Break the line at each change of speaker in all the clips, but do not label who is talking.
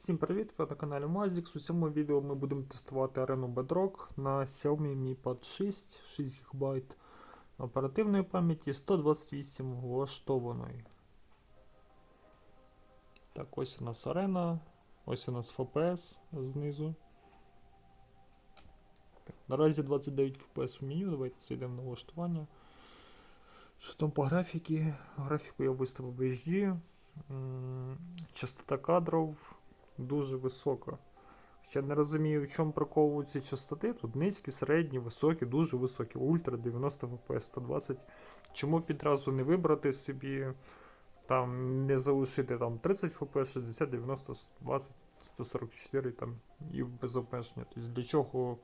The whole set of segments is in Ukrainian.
Всім привіт! Ви на каналі Mazix. У цьому відео ми будемо тестувати арену Bedrock на Xiaomi Mi Pad 6, 6 ГБ оперативної пам'яті 128 влаштованої. Так, ось у нас арена, ось у нас FPS знизу. Так, наразі 29 FPS у меню, давайте зайдемо на влаштування. Що там по графіки? Графіку я виставив в HD. Частота кадрів дуже висока. Ще не розумію, в чому прикол частоти. Тут низькі, середні, високі, дуже високі. Ультра 90 FPS 120. Чому б відразу не вибрати собі, там, не залишити там 30 FPS, 60, 90, 120, 144 там, і без обмеження. Тобто для чого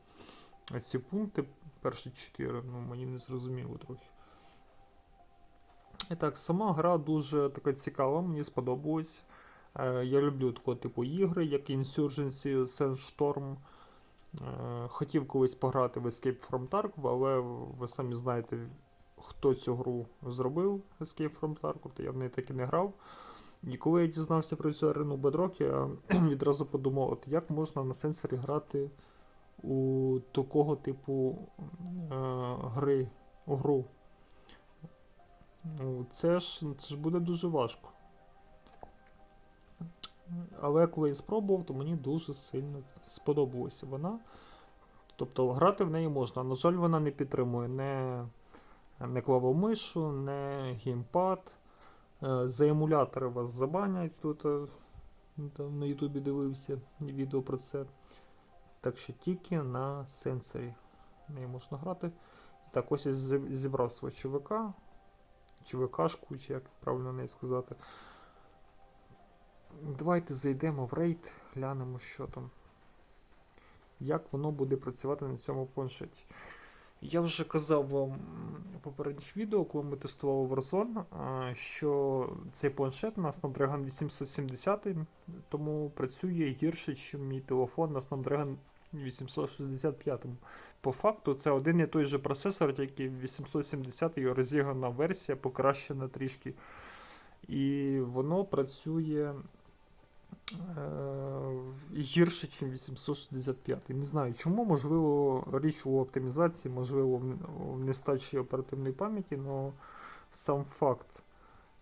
ці пункти, перші 4, ну мені не зрозуміло трохи. І так, сама гра дуже така цікава, мені сподобалась. Е, Я люблю такого типу ігри, як Insurgency, Sandstorm. Е, Хотів колись пограти в Escape from Tarkov, але ви самі знаєте, хто цю гру зробив Escape from Tarkov, то я в неї так і не грав. І коли я дізнався про цю арену Bedrock, я відразу подумав, от як можна на сенсорі грати у такого типу е, гри, гру. Ну, це ж, це ж буде дуже важко. Але коли я спробував, то мені дуже сильно сподобалася вона. Тобто грати в неї можна. На жаль, вона не підтримує не, не клавомишу, не геймпад. Е, За емулятори вас забанять тут. е, Там на Ютубі дивився відео про це. Так що тільки на сенсорі неї можна грати. Так, ось я зібрав свого ЧВК. ЧВКшку, чи як правильно неї сказати. Давайте зайдемо в рейд, глянемо, що там. Як воно буде працювати на цьому планшеті. Я вже казав вам у попередніх відео, коли ми тестували Warzone, що цей планшет на Snapdragon 870, тому працює гірше, ніж мій телефон на Snapdragon 865. По факту це один і той же процесор, тільки 870 його розіграна версія, покращена трішки. І воно працює гірше, ніж 865. Не знаю чому, можливо, річ у оптимізації, можливо, в нестачі оперативної пам'яті, але сам факт.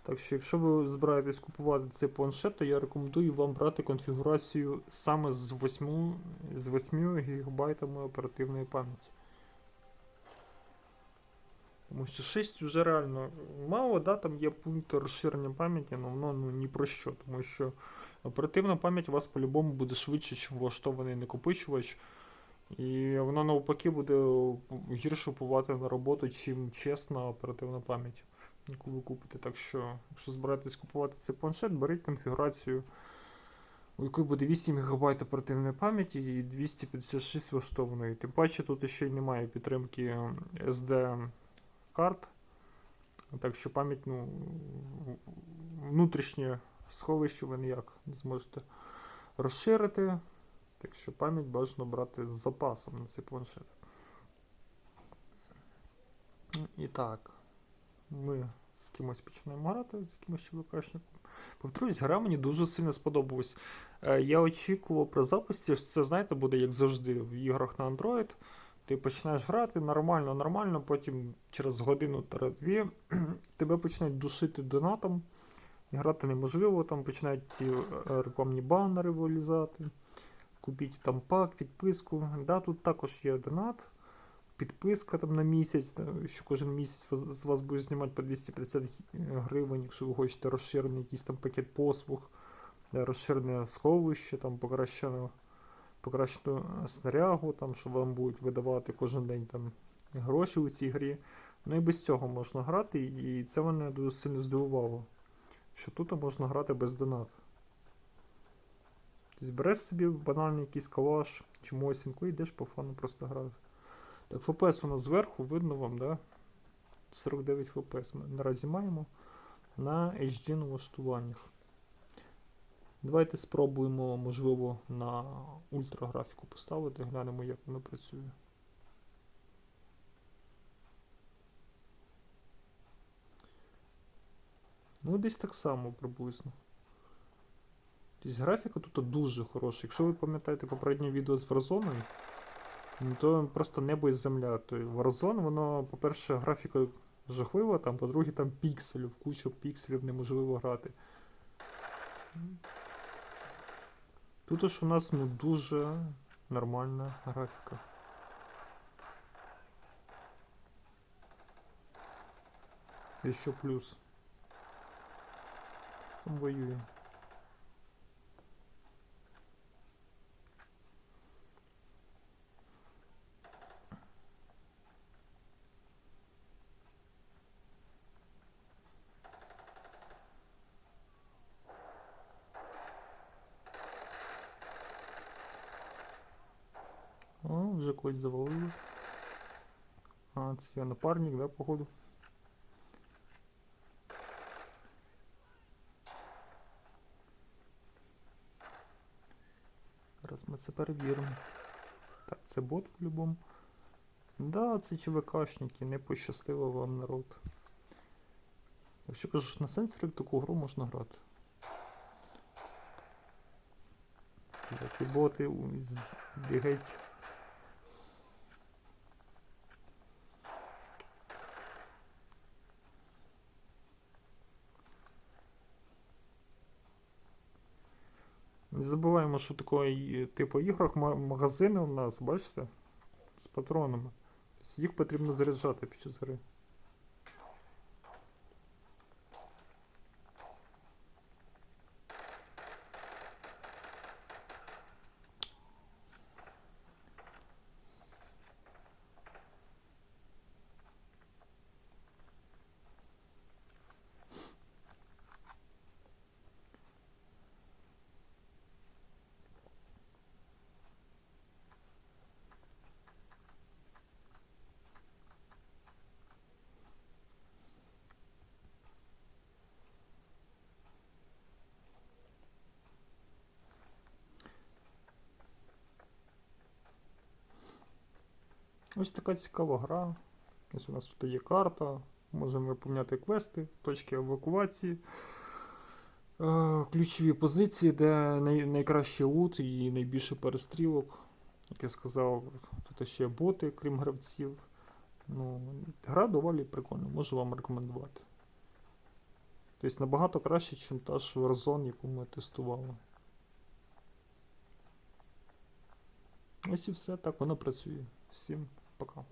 Так що, якщо ви збираєтесь купувати цей планшет, то я рекомендую вам брати конфігурацію саме з 8, з 8 ГБ оперативної пам'яті. Тому що 6 вже реально мало, да, там є пункт розширення пам'яті, але воно ну, ні про що, тому що оперативна пам'ять у вас по-любому буде швидше, ніж влаштований накопичувач. І вона навпаки буде гірше впливати на роботу, чим чесна оперативна пам'ять, яку ви купите. Так що, якщо збираєтесь купувати цей планшет, беріть конфігурацію, у якої буде 8 ГБ оперативної пам'яті і 256 влаштованої. Тим паче тут ще й немає підтримки SD карт. Так що пам'ять, ну, внутрішнє сховище ви ніяк не зможете розширити. Так що пам'ять бажано брати з запасом на цей планшет. І так, ми з кимось починаємо грати, з якимось чоловікашником. Повторюсь, гра мені дуже сильно сподобалась. Е, Я очікував при запусті, що це, знаєте, буде як завжди в іграх на Android. Ти починаєш грати нормально, нормально, потім через годину та дві тебе починають душити донатом. І грати неможливо, там починають ці е, рекламні банери вилізати. Купіть там пак, підписку. Да, тут також є донат, підписка там на місяць, що кожен місяць з вас буде знімати по 250 гривень, якщо ви хочете розширений якийсь там пакет послуг, е, розширене сховище, там покращене, покращену е, снарягу, там, що вам будуть видавати кожен день там гроші у цій грі. Ну і без цього можна грати, і це мене дуже сильно здивувало, що тут можна грати без донату. Тобто береш собі банальний якийсь калаш чи мосінку і йдеш по фану просто грати. Так, FPS у нас зверху, видно вам, да? 49 FPS ми наразі маємо на HD налаштуваннях. Давайте спробуємо, можливо, на ультраграфіку поставити, глянемо, як воно працює. Ну, десь так само приблизно. Тобто графіка тут дуже хороша. Якщо ви пам'ятаєте попереднє відео з Warzone, ну, то просто небо і земля. То Warzone, воно, по-перше, графіка жахлива, там, по-друге, там пікселів, куча пікселів неможливо грати. Тут ж у нас ну, дуже нормальна графіка. І що плюс? Там воює. О, вже когось завалили. А, це напарник, да, походу? Зараз ми це перевіримо. Так, це бот по-любому. Да, це ЧВКшники, не пощастило вам народ. Якщо кажеш на сенсорі, таку гру можна грати. Такі боти бігають. Не забуваємо, що такої типу іграх ма- магазини у нас, бачите? З патронами. Тобто їх потрібно заряджати під час гри. Ось така цікава гра. Ось у нас тут є карта. Можемо виповняти квести, точки евакуації. Е, Ключові позиції, де найкращий лут і найбільше перестрілок. Як я сказав, тут ще боти, крім гравців. Ну, гра доволі прикольна, можу вам рекомендувати. Тобто набагато краще, ніж та ж Warzone, яку ми тестували. Ось і все, так воно працює. Всім пока.